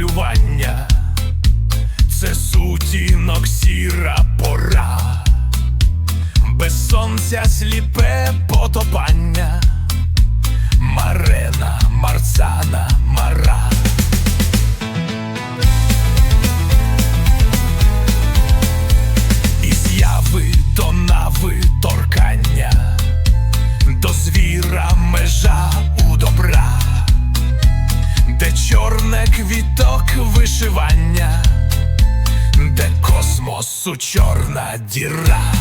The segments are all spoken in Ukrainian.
Малювання, це сутінок сіра пора, без сонця сліпе потопання, чорне квіток вишивання, де космосу чорна діра,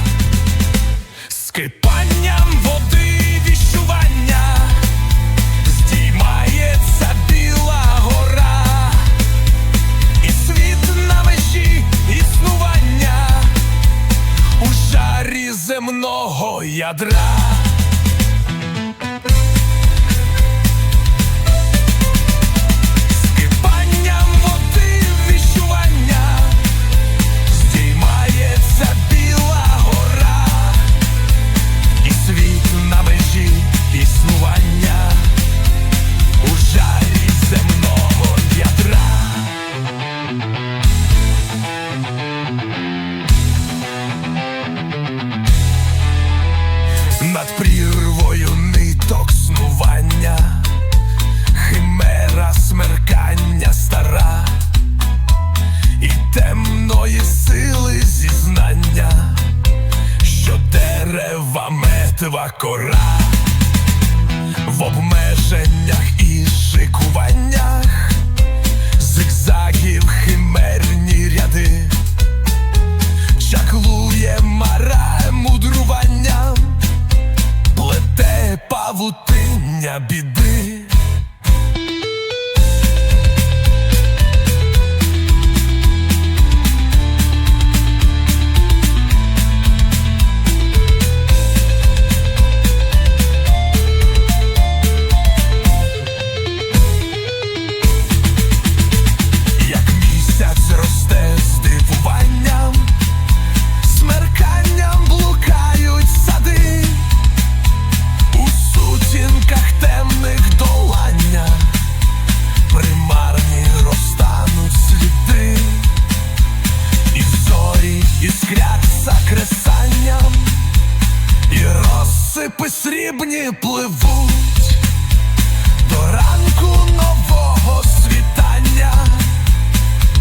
з кипанням води віщування, здіймається біла гора, і світ на межі існування у жарі земного ядра. Метва кора. В обмеженнях і шикуваннях, зигзагів химерні ряди, чаклує мара мудрування, плете павутиння біди. Розсипи срібні пливуть до ранку нового світання,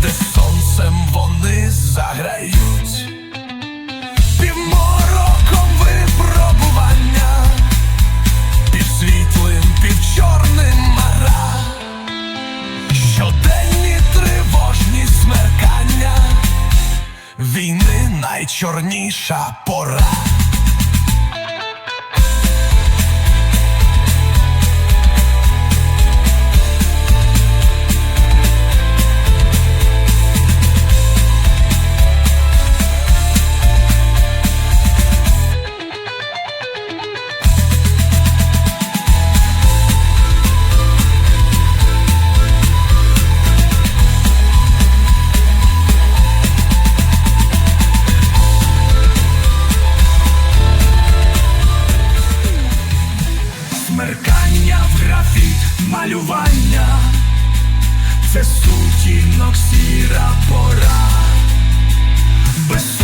де сонцем вони заграють, півмороком випробування, під світлим, під чорним мара, щоденні тривожні смеркання, війни найчорніша пора. Малювання, це сутінок сіра пора, без